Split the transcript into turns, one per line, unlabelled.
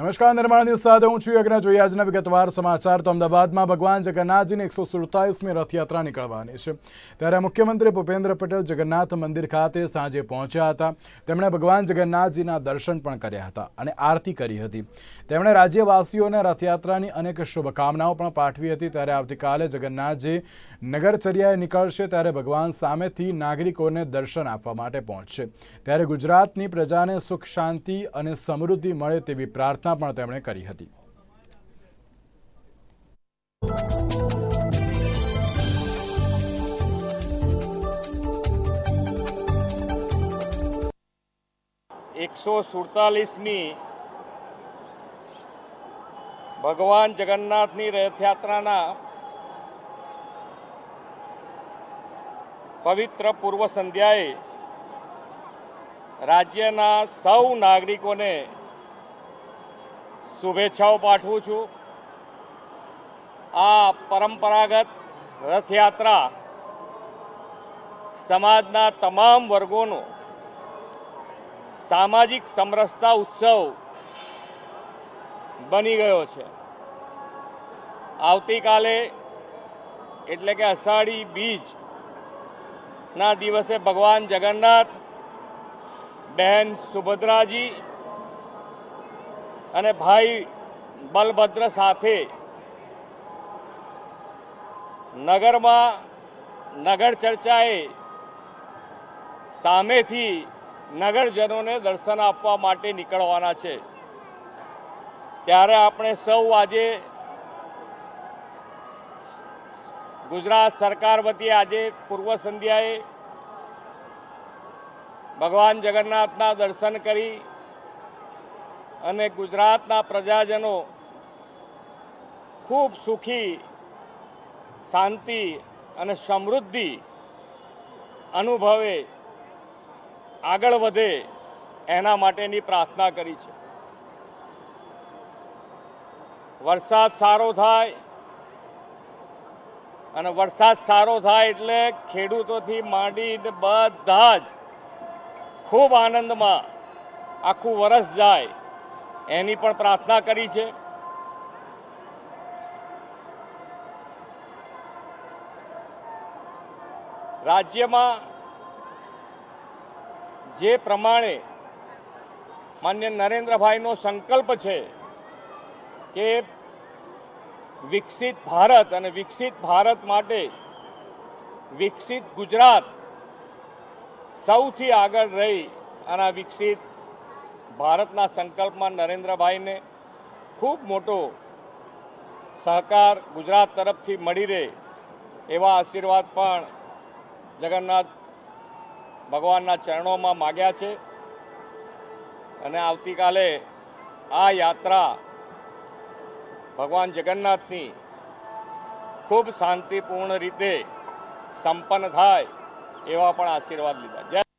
નમસ્કાર, નિર્માણ ન્યૂઝ સાથે હું છું યજ્ઞ. જોઈએ આજના વિગતવાર સમાચાર. તો અમદાવાદમાં ભગવાન જગન્નાથજીની એકસો સુડતાલીસમી રથયાત્રા નીકળવાની છે. ત્યારે મુખ્યમંત્રી ભૂપેન્દ્ર પટેલ જગન્નાથ મંદિર ખાતે સાંજે પહોંચ્યા હતા. તેમણે ભગવાન જગન્નાથજીના દર્શન પણ કર્યા હતા અને આરતી કરી હતી. તેમણે રાજ્યવાસીઓને રથયાત્રાની અનેક શુભકામનાઓ પણ પાઠવી હતી. ત્યારે આવતીકાલે જગન્નાથજી નગરચર્યાએ નીકળશે ત્યારે ભગવાન સામેથી નાગરિકોને દર્શન આપવા માટે પહોંચશે. ત્યારે ગુજરાતની પ્રજાને સુખ, શાંતિ અને સમૃદ્ધિ મળે તેવી પ્રાર્થના પણ તેમણે કરી હતી.
એકસો સુડતાલીસમી ભગવાન જગન્નાથની રથયાત્રાના પવિત્ર પૂર્વ સંધ્યાએ રાજ્યના સૌ નાગરિકોને શુભેચ્છાઓ પાઠવું છું. આ પરંપરાગત રથયાત્રા સમાજના તમામ વર્ગોનો સામાજિક સમરસતા ઉત્સવ બની ગયો છે. આવતીકાલે એટલે કે અષાઢી બીજ ના દિવસે ભગવાન જગન્નાથ, બહેન સુભદ્રાજી અને ભાઈ બલભદ્ર સાથે નગરમાં નગર ચર્ચાએ સામેથી નગરજનોને દર્શન આપવા માટે નીકળવાના છે. ત્યારે આપણે સૌ આજે ગુજરાત સરકાર વતી આજે પૂર્વ સંધ્યાએ ભગવાન જગન્નાથના દર્શન કરી અને ગુજરાતના પ્રજાજનો ખૂબ સુખી, શાંતિ અને સમૃદ્ધિ અનુભવે, આગળ વધે એના માટેની પ્રાર્થના કરી છે. વરસાદ સારો થાય અને વરસાદ સારો થાય એટલે ખેડૂતોથી માંડીને બધા જ ખૂબ આનંદમાં આખું વરસ જાય. એની પણ પ્રાર્થના કરી છે. રાજ્યમાં જે પ્રમાણે માન્ય નરેન્દ્રભાઈનો સંકલ્પ છે કે વિકસિત ભારત અને વિકસિત ભારત માટે વિકસિત ગુજરાત સૌથી આગળ રહી અને વિકસિત ભારતના સંકલ્પમાં નરેન્દ્રભાઈને ખૂબ મોટો સહકાર ગુજરાત તરફથી મળી રહે એવા આશીર્વાદ પણ જગન્નાથ ભગવાનના ચરણોમાં માગ્યા છે. અને આવતીકાલે આ યાત્રા ભગવાન જગન્નાથની ખૂબ શાંતિપૂર્ણ રીતે સંપન્ન થાય એવા પણ આશીર્વાદ લીધા. જય